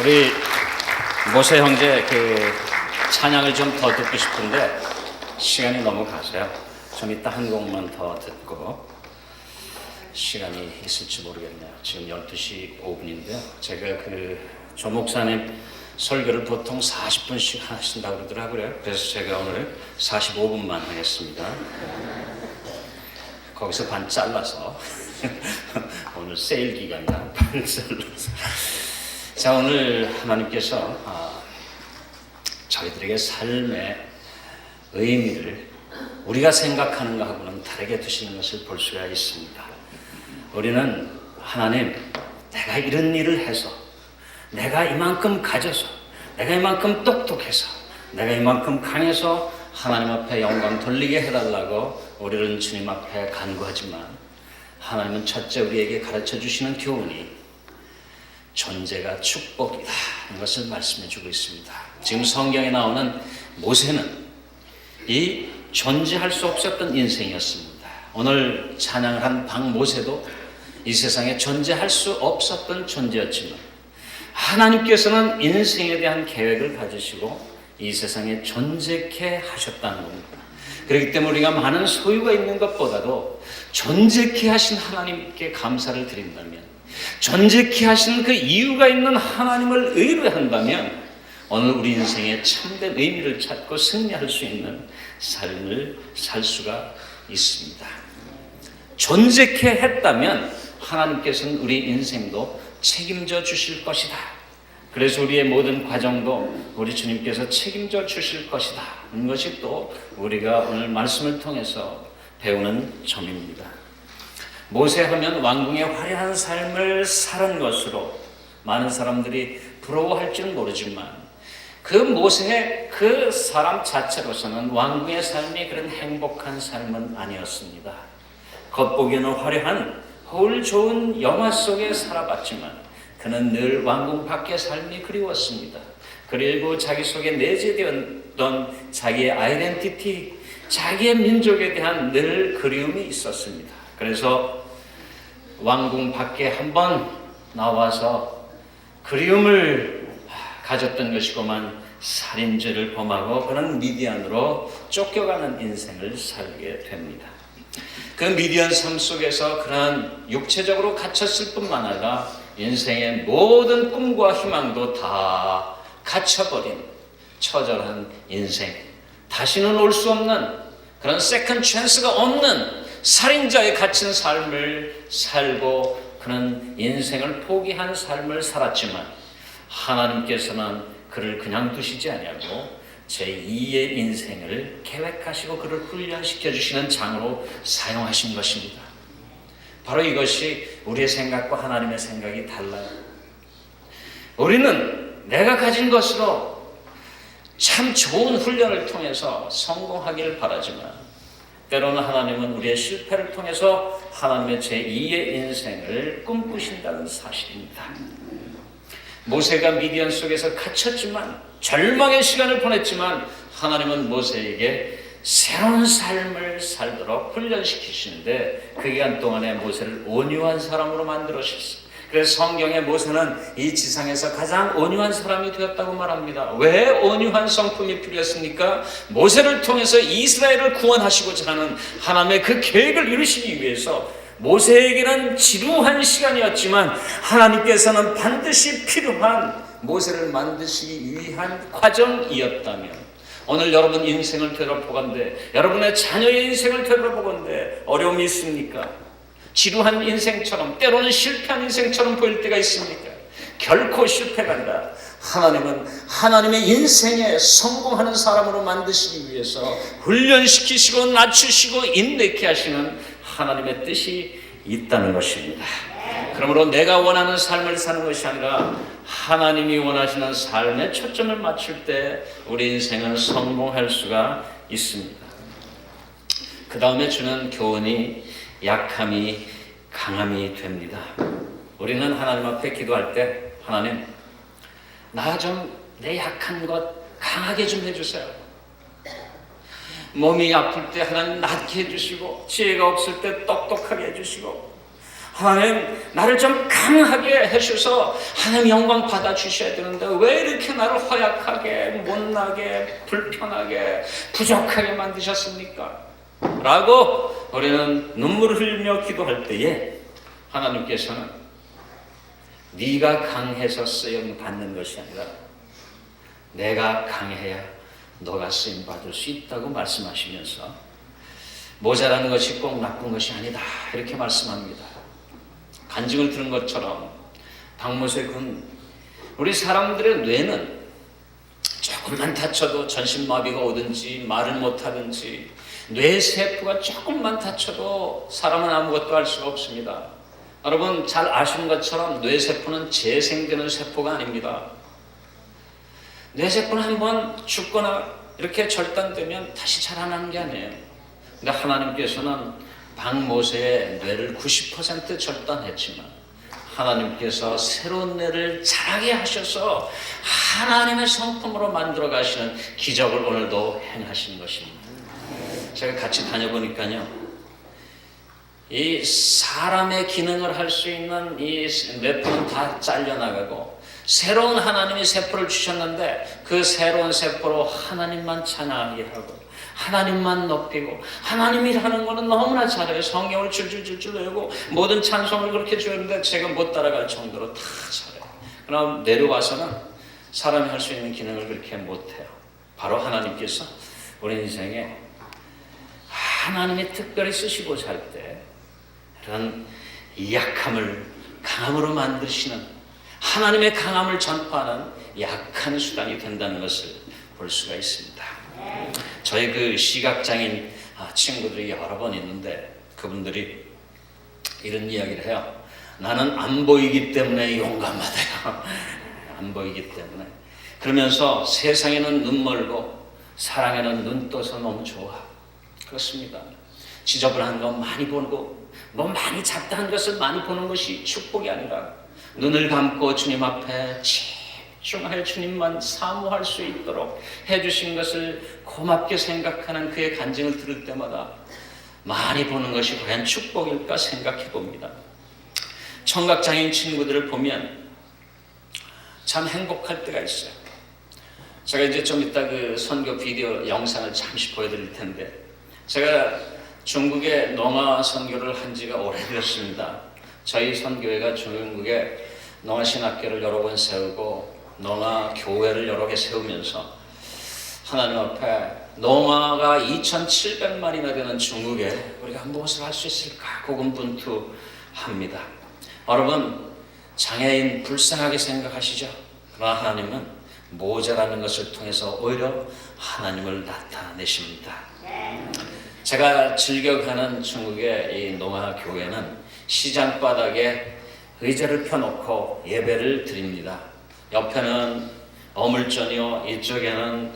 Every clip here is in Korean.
우리 모세 형제 그 찬양을 좀 더 듣고 싶은데 시간이 너무 가서요. 좀 이따 한 곡만 더 듣고 시간이 있을지 모르겠네요. 지금 12시 5분인데요. 제가 그 조 목사님 설교를 보통 40분씩 하신다고 그러더라고요. 그래서 제가 오늘 45분만 하겠습니다. 거기서 반 잘라서 오늘 세일 기간이라 반 잘라서 자 오늘 하나님께서 아, 저희들에게 삶의 의미를 우리가 생각하는 것하고는 다르게 두시는 것을 볼 수가 있습니다. 우리는 하나님 내가 이런 일을 해서 내가 이만큼 가져서 내가 이만큼 똑똑해서 내가 이만큼 강해서 하나님 앞에 영광 돌리게 해달라고 우리는 주님 앞에 간구하지만 하나님은 첫째 우리에게 가르쳐 주시는 교훈이 존재가 축복이다. 이것을 말씀해 주고 있습니다. 지금 성경에 나오는 모세는 이 존재할 수 없었던 인생이었습니다. 오늘 찬양을 한 박모세도 이 세상에 존재할 수 없었던 존재였지만 하나님께서는 인생에 대한 계획을 가지시고 이 세상에 존재케 하셨다는 겁니다. 그렇기 때문에 우리가 많은 소유가 있는 것보다도 존재케 하신 하나님께 감사를 드린다면 존재케 하신 그 이유가 있는 하나님을 의뢰한다면 오늘 우리 인생에 참된 의미를 찾고 승리할 수 있는 삶을 살 수가 있습니다. 존재케 했다면 하나님께서는 우리 인생도 책임져 주실 것이다. 그래서 우리의 모든 과정도 우리 주님께서 책임져 주실 것이다. 이것이 또 우리가 오늘 말씀을 통해서 배우는 점입니다. 모세하면 왕궁의 화려한 삶을 사는 것으로 많은 사람들이 부러워할지는 모르지만 그 모세의 그 사람 자체로서는 왕궁의 삶이 그런 행복한 삶은 아니었습니다. 겉보기에는 화려한 홀 좋은 영화 속에 살아봤지만 그는 늘 왕궁 밖의 삶이 그리웠습니다. 그리고 자기 속에 내재되었던 자기의 아이덴티티, 자기의 민족에 대한 늘 그리움이 있었습니다. 그래서 왕궁 밖에 한번 나와서 그리움을 가졌던 것이고만 살인죄를 범하고 그는 미디안으로 쫓겨가는 인생을 살게 됩니다. 그 미디안 삶 속에서 그러한 육체적으로 갇혔을 뿐만 아니라 인생의 모든 꿈과 희망도 다 갇혀버린 처절한 인생. 다시는 올 수 없는 그런 세컨 찬스가 없는 살인자에 갇힌 삶을 살고 그는 인생을 포기한 삶을 살았지만 하나님께서는 그를 그냥 두시지 아니하고 제2의 인생을 계획하시고 그를 훈련시켜 주시는 장으로 사용하신 것입니다. 바로 이것이 우리의 생각과 하나님의 생각이 달라요. 우리는 내가 가진 것으로 참 좋은 훈련을 통해서 성공하기를 바라지만 때로는 하나님은 우리의 실패를 통해서 하나님의 제2의 인생을 꿈꾸신다는 사실입니다. 모세가 미디안 속에서 갇혔지만 절망의 시간을 보냈지만 하나님은 모세에게 새로운 삶을 살도록 훈련시키시는데 그 기간 동안에 모세를 온유한 사람으로 만들어주셨어요. 그래서 성경의 모세는 이 지상에서 가장 온유한 사람이 되었다고 말합니다. 왜 온유한 성품이 필요했습니까? 모세를 통해서 이스라엘을 구원하시고자 하는 하나님의 그 계획을 이루시기 위해서 모세에게는 지루한 시간이었지만 하나님께서는 반드시 필요한 모세를 만드시기 위한 과정이었다면 오늘 여러분 인생을 되돌아보건대 여러분의 자녀의 인생을 되돌아보건대 어려움이 있습니까? 지루한 인생처럼 때로는 실패한 인생처럼 보일 때가 있습니까? 결코 아니라 하나님은 하나님의 인생에 성공하는 사람으로 만드시기 위해서 훈련시키시고 낮추시고 인내케 하시는 하나님의 뜻이 있다는 것입니다. 그러므로 내가 원하는 삶을 사는 것이 아니라 하나님이 원하시는 삶에 초점을 맞출 때 우리 인생은 성공할 수가 있습니다. 그 다음에 주는 교훈이 약함이 강함이 됩니다. 우리는 하나님 앞에 기도할 때 하나님 나 좀 내 약한 것 강하게 좀 해주세요. 몸이 아플 때 하나님 낫게 해주시고 지혜가 없을 때 똑똑하게 해주시고 하나님 나를 좀 강하게 해주셔서 하나님 영광 받아 주셔야 되는데 왜 이렇게 나를 허약하게 못나게 불편하게 부족하게 만드셨습니까? 라고 우리는 눈물을 흘리며 기도할 때에 하나님께서는 네가 강해서 쓰임 받는 것이 아니라 내가 강해야 너가 쓰임 받을 수 있다고 말씀하시면서 모자라는 것이 꼭 나쁜 것이 아니다 이렇게 말씀합니다. 간증을 들은 것처럼 박모세 군 우리 사람들의 뇌는 조금만 다쳐도 전신마비가 오든지 말을 못하든지 뇌 세포가 조금만 다쳐도 사람은 아무것도 할 수가 없습니다. 여러분 잘 아시는 것처럼 뇌 세포는 재생되는 세포가 아닙니다. 뇌 세포는 한번 죽거나 이렇게 절단되면 다시 자라나는 게 아니에요. 근데 하나님께서는 박모세의 뇌를 90% 절단했지만 하나님께서 새로운 뇌를 자라게 하셔서 하나님의 성품으로 만들어 가시는 기적을 오늘도 행하시는 것입니다. 제가 같이 다녀보니까요. 이 사람의 기능을 할 수 있는 이 뇌포는 다 잘려나가고 새로운 하나님이 세포를 주셨는데 그 새로운 세포로 하나님만 찬양하게 하고 하나님만 높이고 하나님이 하는 거는 너무나 잘해요. 성경을 줄줄줄줄 외우고 모든 찬송을 그렇게 주는데 제가 못 따라갈 정도로 다 잘해요. 그럼 내려와서는 사람이 할 수 있는 기능을 그렇게 못해요. 바로 하나님께서 우리 인생에 하나님이 특별히 쓰시고자 할때 이런 약함을 강함으로 만드시는 하나님의 강함을 전파하는 약한 수단이 된다는 것을 볼 수가 있습니다. 저희 그 시각장애인 아, 친구들이 여러 번 있는데 그분들이 이런 이야기를 해요. 나는 안 보이기 때문에 용감하대요. 안 보이기 때문에. 그러면서 세상에는 눈 멀고 사랑에는 눈 떠서 너무 좋아. 그렇습니다. 지저분한 거 많이 보고 뭐 많이 잡다한 것을 많이 보는 것이 축복이 아니라 눈을 감고 주님 앞에 집중할 주님만 사모할 수 있도록 해주신 것을 고맙게 생각하는 그의 간증을 들을 때마다 많이 보는 것이 과연 축복일까 생각해 봅니다. 청각장애인 친구들을 보면 참 행복할 때가 있어요. 제가 이제 좀 이따 그 선교 비디오 영상을 잠시 보여드릴 텐데 제가 중국에 농아 선교를 한 지가 오래되었습니다. 저희 선교회가 중국에 농아 신학교를 여러 번 세우고 농아 교회를 여러 개 세우면서 하나님 앞에 농아가 2,700만이나 되는 중국에 우리가 무엇을 할 수 있을까 고군분투합니다. 여러분 장애인 불쌍하게 생각하시죠? 그러나 하나님은 모자라는 것을 통해서 오히려 하나님을 나타내십니다. 제가 즐겨 가는 중국의 이 농아 교회는 시장 바닥에 의자를 펴놓고 예배를 드립니다. 옆에는 어물전이요, 이쪽에는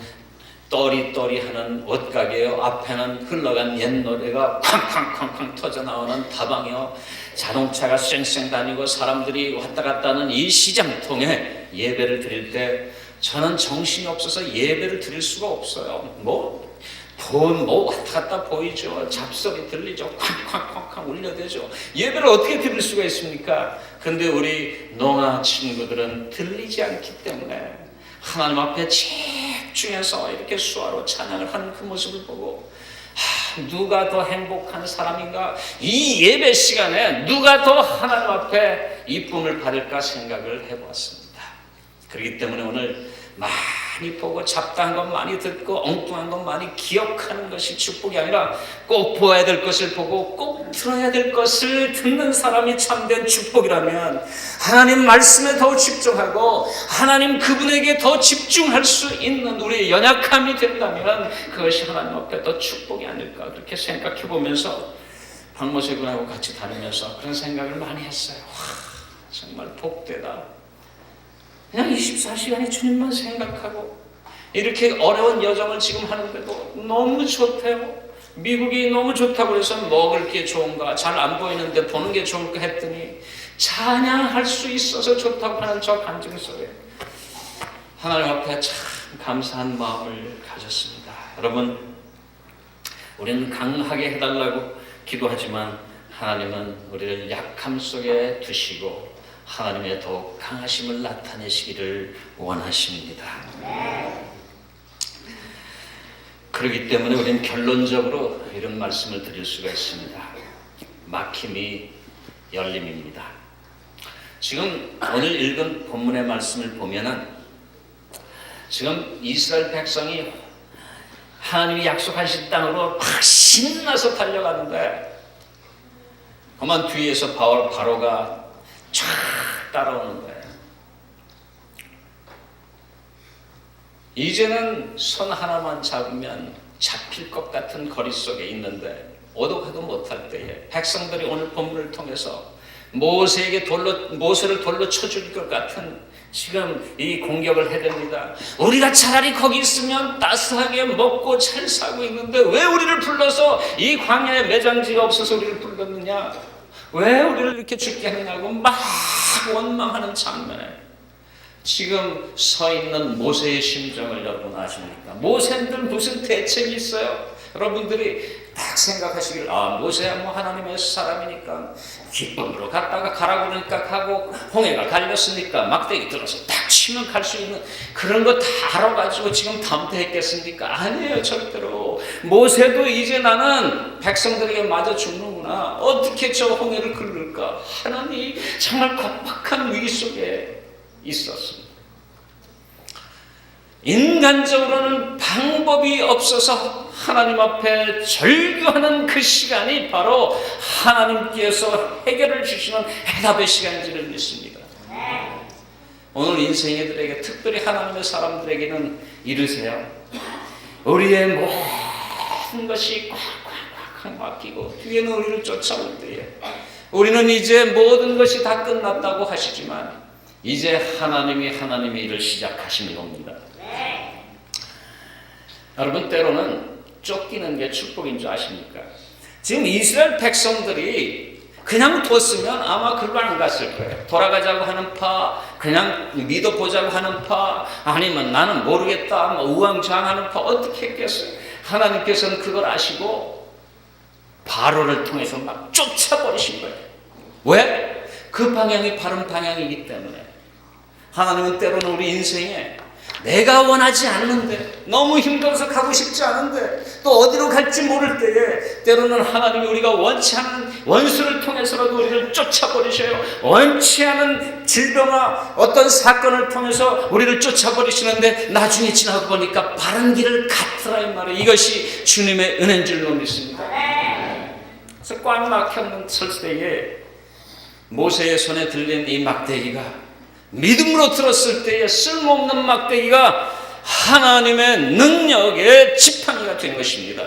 떠리떠리 하는 옷가게요, 앞에는 흘러간 옛 노래가 쾅쾅쾅쾅 터져 나오는 다방이요, 자동차가 쌩쌩 다니고 사람들이 왔다 갔다 하는 이 시장통에 예배를 드릴 때 저는 정신이 없어서 예배를 드릴 수가 없어요. 뭐 돈뭐 왔다 갔다 보이죠. 잡소리 들리죠. 쾅쾅쾅쾅 울려대죠. 예배를 어떻게 드릴 수가 있습니까? 근데 우리 농아 친구들은 들리지 않기 때문에 하나님 앞에 집중해서 이렇게 수화로 찬양을 하는 그 모습을 보고 하, 누가 더 행복한 사람인가? 이 예배 시간에 누가 더 하나님 앞에 이쁨을 받을까 생각을 해보았습니다. 그렇기 때문에 오늘 많이 보고 잡다한 것 많이 듣고 엉뚱한 것 많이 기억하는 것이 축복이 아니라 꼭 보아야 될 것을 보고 꼭 들어야 될 것을 듣는 사람이 참된 축복이라면 하나님 말씀에 더 집중하고 하나님 그분에게 더 집중할 수 있는 우리의 연약함이 된다면 그것이 하나님 앞에 더 축복이 아닐까 그렇게 생각해 보면서 박모세 군하고 같이 다니면서 그런 생각을 많이 했어요. 와, 정말 복되다. 그냥 24시간이 주님만 생각하고 이렇게 어려운 여정을 지금 하는데도 너무 좋대요. 미국이 너무 좋다고 해서 먹을 게 좋은가 잘 안 보이는데 보는 게 좋을까 했더니 찬양할 수 있어서 좋다고 하는 저 간증 속에 하나님 앞에 참 감사한 마음을 가졌습니다. 여러분 우리는 강하게 해달라고 기도하지만 하나님은 우리를 약함 속에 두시고 하나님의 더욱 강하심을 나타내시기를 원하십니다. 그렇기 때문에 우리는 결론적으로 이런 말씀을 드릴 수가 있습니다. 막힘이 열림입니다. 지금 오늘 읽은 본문의 말씀을 보면은 지금 이스라엘 백성이 하나님이 약속하신 땅으로 막 신나서 달려가는데 그만 뒤에서 바로 바로가 쫙 따라오는 거예요. 이제는 손 하나만 잡으면 잡힐 것 같은 거리 속에 있는데 오도가도 못할 때에 백성들이 오늘 본문을 통해서 모세에게 돌로 모세를 돌로 쳐줄 것 같은 지금 이 공격을 해댑니다. 우리가 차라리 거기 있으면 따스하게 먹고 잘 사고 있는데 왜 우리를 불러서 이 광야에 매장지가 없어서 우리를 불렀느냐? 왜 우리를 이렇게 죽게 하느냐고 막 원망하는 장면에 지금 서 있는 모세의 심정을 여러분 아십니까? 모세들 무슨 대책이 있어요? 여러분들이 딱 생각하시길 아 모세야 뭐 하나님의 사람이니까 기쁨으로 갔다가 가라 그러니까 가고 홍해가 갈렸으니까 막대기 들어서 딱 치면 갈 수 있는 그런 거 다 알아가지고 지금 담대했겠습니까? 아니에요 절대로 모세도 이제 나는 백성들에게 맞아 죽는 구나 어떻게 저 홍해를 긁을까 하나님 정말 겁박한 위기 속에 있었습니다. 인간적으로는 방법이 없어서 하나님 앞에 절규하는 그 시간이 바로 하나님께서 해결을 주시는 해답의 시간인 줄을 믿습니다. 오늘 인생애들에게 특별히 하나님의 사람들에게는 이르세요. 우리의 모든 것이 꽉 꽉꽉 막히고 뒤에는 우리를 쫓아올 때에 우리는 이제 모든 것이 다 끝났다고 하시지만 이제 하나님이 하나님의 일을 시작하시는 겁니다. 여러분 때로는 쫓기는 게 축복인 줄 아십니까? 지금 이스라엘 백성들이 그냥 뒀으면 아마 글로 안 갔을 거예요. 돌아가자고 하는 파, 그냥 믿어보자고 하는 파, 아니면 나는 모르겠다, 뭐 우왕좌왕하는 파 어떻게 했겠어요? 하나님께서는 그걸 아시고 바로를 통해서 막 쫓아버리신 거예요. 왜? 그 방향이 바른 방향이기 때문에. 하나님은 때로는 우리 인생에 내가 원하지 않는데 너무 힘들어서 가고 싶지 않은데 또 어디로 갈지 모를 때에 때로는 하나님이 우리가 원치 않는 원수를 통해서라도 우리를 쫓아버리셔요. 원치 않은 질병아 어떤 사건을 통해서 우리를 쫓아버리시는데 나중에 지나고 보니까 바른 길을 갔더라 이 말이에요. 이것이 주님의 은혜인 줄로 믿습니다. 꽉 막혔는 설때에 모세의 손에 들린 이 막대기가 믿음으로 들었을 때에 쓸모없는 막대기가 하나님의 능력의 지팡이가 된 것입니다.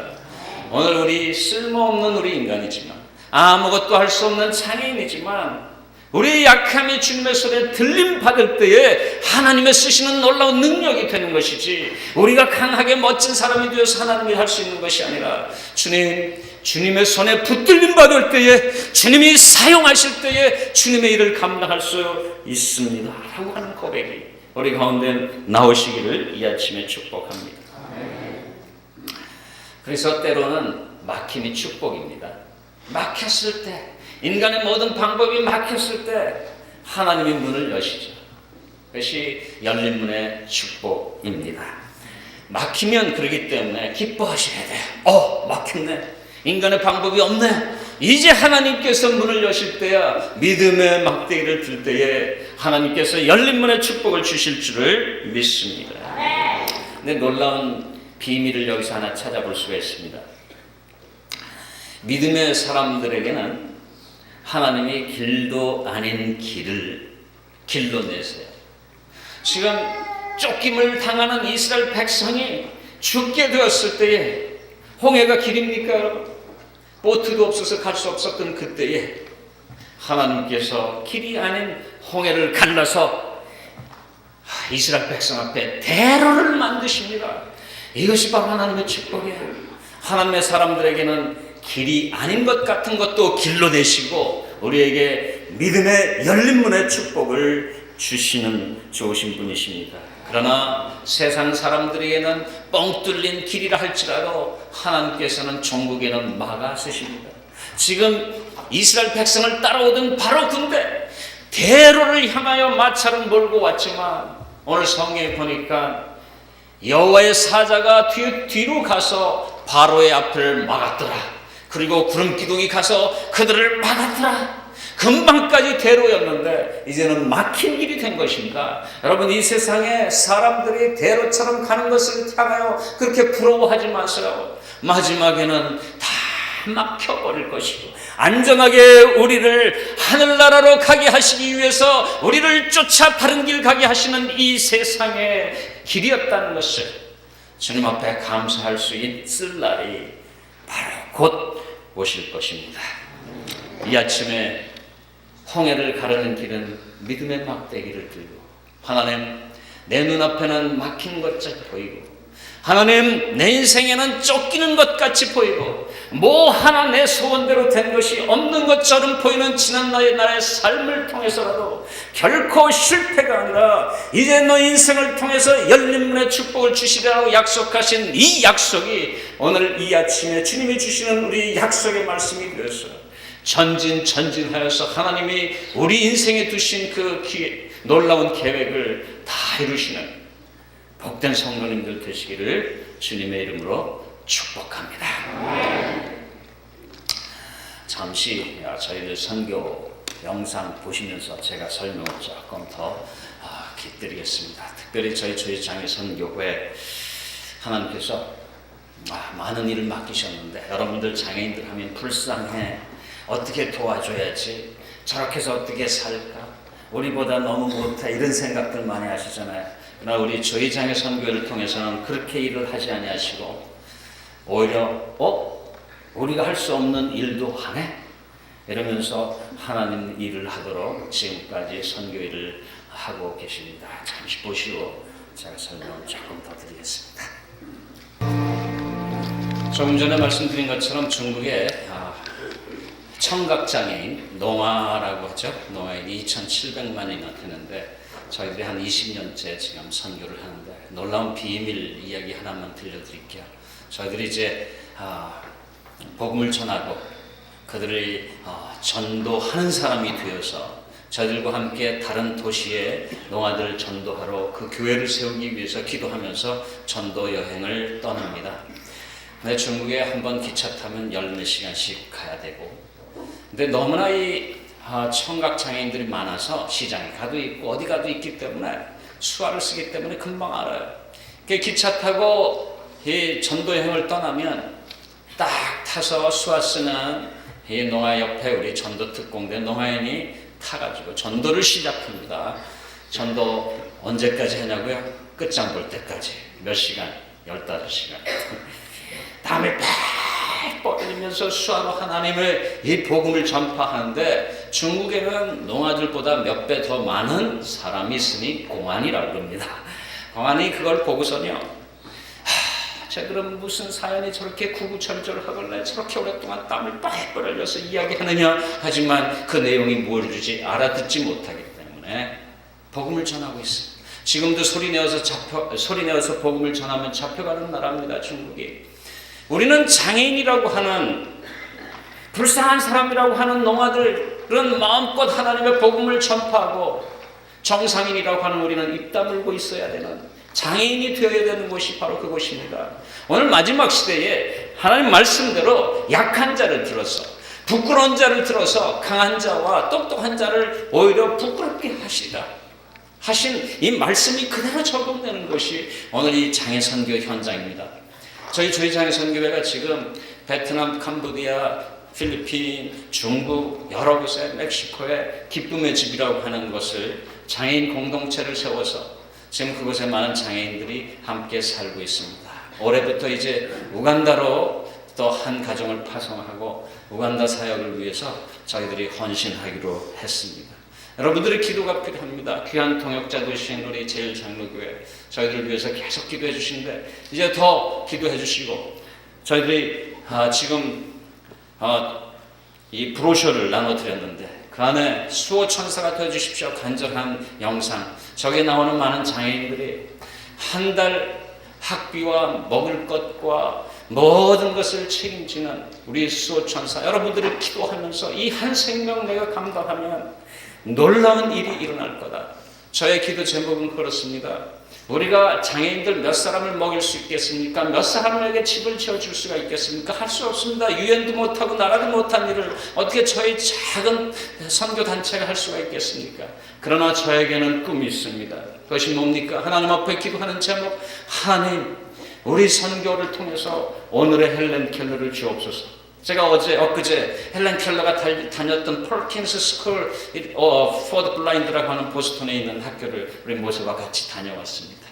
오늘 우리 쓸모없는 우리 인간이지만 아무것도 할 수 없는 장애인이지만 우리의 약함이 주님의 손에 들림 받을 때에 하나님의 쓰시는 놀라운 능력이 되는 것이지. 우리가 강하게 멋진 사람이 되어서 하나님이 할 수 있는 것이 아니라 주님 주님의 손에 붙들림 받을 때에 주님이 사용하실 때에 주님의 일을 감당할 수 있습니다. 라고 하는 고백이 우리 가운데 나오시기를 이 아침에 축복합니다. 그래서 때로는 막힘이 축복입니다. 막혔을 때 인간의 모든 방법이 막혔을 때 하나님이 문을 여시죠. 그것이 열린 문의 축복입니다. 막히면 그러기 때문에 기뻐하셔야 돼요. 어, 막혔네. 인간의 방법이 없네. 이제 하나님께서 문을 여실 때야 믿음의 막대기를 들 때에 하나님께서 열린 문의 축복을 주실 줄을 믿습니다. 근데 놀라운 비밀을 여기서 하나 찾아볼 수가 있습니다. 믿음의 사람들에게는 하나님이 길도 아닌 길을 길로 내세요. 지금 쫓김을 당하는 이스라엘 백성이 죽게 되었을 때에 홍해가 길입니까 여러분? 보트도 없어서 갈 수 없었던 그때에 하나님께서 길이 아닌 홍해를 갈라서 이스라엘 백성 앞에 대로를 만드십니다. 이것이 바로 하나님의 축복이에요. 하나님의 사람들에게는 길이 아닌 것 같은 것도 길로 내시고 우리에게 믿음의 열린 문의 축복을 주시는 좋으신 분이십니다. 그러나 세상 사람들에게는 뻥 뚫린 길이라 할지라도 하나님께서는 종국에는 막아 쓰십니다. 지금 이스라엘 백성을 따라오던 바로 군대 대로를 향하여 마차를 몰고 왔지만 오늘 성경에 보니까 여호와의 사자가 뒤, 뒤로 가서 바로의 앞을 막았더라. 그리고 구름 기둥이 가서 그들을 막았더라. 금방까지 대로였는데 이제는 막힌 길이 된 것입니다. 여러분 이 세상에 사람들이 대로처럼 가는 것을 향하여 그렇게 부러워하지 마세요. 마지막에는 다 막혀버릴 것이고 안전하게 우리를 하늘나라로 가게 하시기 위해서 우리를 쫓아 다른 길 가게 하시는 이 세상의 길이었다는 것을 주님 앞에 감사할 수 있을 날이 바로 곧 오실 것입니다. 이 아침에 홍해를 가르는 길은 믿음의 막대기를 들고 하나님 내 눈앞에는 막힌 것같이 보이고 하나님 내 인생에는 쫓기는 것 같이 보이고 뭐 하나 내 소원대로 된 것이 없는 것처럼 보이는 지난 나의 나의 삶을 통해서라도 결코 실패가 아니라 이제 너 인생을 통해서 열린 문의 축복을 주시리라고 약속하신 이 약속이 오늘 이 아침에 주님이 주시는 우리 약속의 말씀이 되었어요. 전진 전진하여서 하나님이 우리 인생에 두신 그 기, 놀라운 계획을 다 이루시는 복된 성도님들 되시기를 주님의 이름으로 축복합니다. 잠시 저희들 선교 영상 보시면서 제가 설명을 조금 더 아, 기드리겠습니다. 특별히 저희 조회장의 선교회 하나님께서 아, 많은 일을 맡기셨는데 여러분들 장애인들 하면 불쌍해. 어떻게 도와줘야지? 저렇게 해서 어떻게 살까? 우리보다 너무 못해. 이런 생각들 많이 하시잖아요. 그러나 우리 조회장의 선교를 통해서는 그렇게 일을 하지 아니하시고 오히려 어 우리가 할 수 없는 일도 하네 이러면서 하나님 일을 하도록 지금까지 선교 일을 하고 계십니다. 잠시 보시고 제가 설명을 조금 더 드리겠습니다. 조금 전에 말씀드린 것처럼 중국에 아, 청각장애인 노아라고 하죠. 노아인이 2,700만이나 되는데 저희들이 한 20년째 지금 선교를 하는데 놀라운 비밀 이야기 하나만 들려드릴게요. 저희들이 이제 아, 복음을 전하고 그들을 어, 전도하는 사람이 되어서 저희들과 함께 다른 도시에 농아들 전도하러 그 교회를 세우기 위해서 기도하면서 전도 여행을 떠납니다. 근데 중국에 한 번 기차 타면 열몇 시간씩 가야 되고 근데 너무나 이 아, 청각 장애인들이 많아서 시장에 가도 있고 어디 가도 있기 때문에 수화를 쓰기 때문에 금방 알아요. 그 기차 타고 이 전도 여행을 떠나면 딱 타서 수화 쓰는 이 농아 옆에 우리 전도 특공대 농아인이 타가지고 전도를 시작합니다. 전도 언제까지 하냐고요? 끝장 볼 때까지 몇 시간? 15시간. 다음에 팍 뻗으면서 수화로 하나님을 이 복음을 전파하는데 중국에는 농아들보다 몇 배 더 많은 사람이 있으니 공안이라고 합니다. 공안이 그걸 보고서는요. 하, 쟤들은 무슨 사연이 저렇게 구구절절 하길래 저렇게 오랫동안 땀을 뻘뻘 흘려서 이야기하느냐 하지만 그 내용이 뭘 주지 알아듣지 못하기 때문에 복음을 전하고 있습니다. 지금도 소리 내어서 잡혀 소리 내어서 복음을 전하면 잡혀가는 나라입니다. 중국이. 우리는 장애인이라고 하는 불쌍한 사람이라고 하는 농아들은 마음껏 하나님의 복음을 전파하고 정상인이라고 하는 우리는 입 다물고 있어야 되는 장애인이 되어야 되는 곳이 바로 그곳입니다. 오늘 마지막 시대에 하나님 말씀대로 약한 자를 들어서 부끄러운 자를 들어서 강한 자와 똑똑한 자를 오히려 부끄럽게 하시다. 하신 이 말씀이 그대로 적용되는 것이 오늘 이 장애 선교 현장입니다. 저희 저희 장애 선교회가 지금 베트남, 캄보디아, 필리핀, 중국 여러 곳에 멕시코에 기쁨의 집이라고 하는 것을 장애인 공동체를 세워서 지금 그곳에 많은 장애인들이 함께 살고 있습니다. 올해부터 이제 우간다로 또 한 가정을 파송하고 우간다 사역을 위해서 저희들이 헌신하기로 했습니다. 여러분들의 기도가 필요합니다. 귀한 통역자 되신 우리 제일 장로교회 저희들을 위해서 계속 기도해 주시는데 이제 더 기도해 주시고 저희들이 아, 지금 아, 이 브로셔를 나눠드렸는데 그 안에 수호 천사가 되어 주십시오 간절한 영상 저기에 나오는 많은 장애인들이 한 달 학비와 먹을 것과 모든 것을 책임지는 우리 수호 천사 여러분들이 기도하면서 이 한 생명 내가 감당하면 놀라운 일이 일어날 거다. 저의 기도 제목은 그렇습니다. 우리가 장애인들 몇 사람을 먹일 수 있겠습니까? 몇 사람에게 집을 지어줄 수가 있겠습니까? 할 수 없습니다. 유엔도 못하고 나라도 못한 일을 어떻게 저희 작은 선교 단체가 할 수가 있겠습니까? 그러나 저에게는 꿈이 있습니다. 그것이 뭡니까? 하나님 앞에 기도하는 제목, 하나님, 우리 선교를 통해서 오늘의 헬렌 켈러를 주옵소서. 제가 어제 엊그제 헬렌 켈러가 달- 다녔던 펄킨스 스쿨 어, 포드 블라인드라고 하는 보스턴에 있는 학교를 우리 모세와 같이 다녀왔습니다.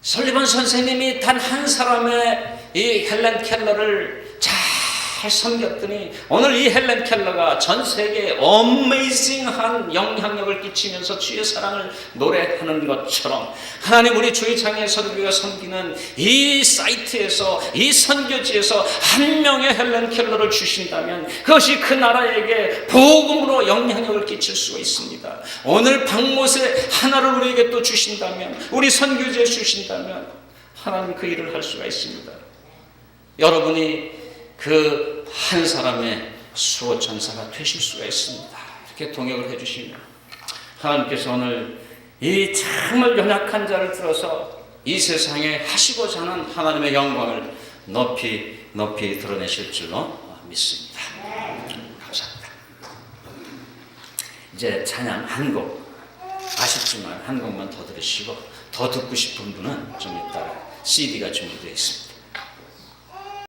설리번 선생님이 단 한 사람의 이 헬렌 켈러를 잘 섬겼더니 오늘 이 헬렌 켈러가 전 세계에 어메이징한 영향력을 끼치면서 주의 사랑을 노래하는 것처럼 하나님 우리 주의 장애 선교가 섬기는 이 사이트에서 이 선교지에서 한 명의 헬렌 켈러를 주신다면 그것이 그 나라에게 복음으로 영향력을 끼칠 수가 있습니다. 오늘 박못에 하나를 우리에게 또 주신다면 우리 선교지에 주신다면 하나님 그 일을 할 수가 있습니다. 여러분이 그 한 사람의 수호 천사가 되실 수가 있습니다. 이렇게 동역을 해주시면 하나님께서 오늘 이 정말 연약한 자를 들어서 이 세상에 하시고자 하는 하나님의 영광을 높이 높이 드러내실 줄로 믿습니다. 감사합니다. 이제 찬양 한 곡 아쉽지만 한 곡만 더 들으시고 더 듣고 싶은 분은 좀 이따가 CD가 준비되어 있습니다.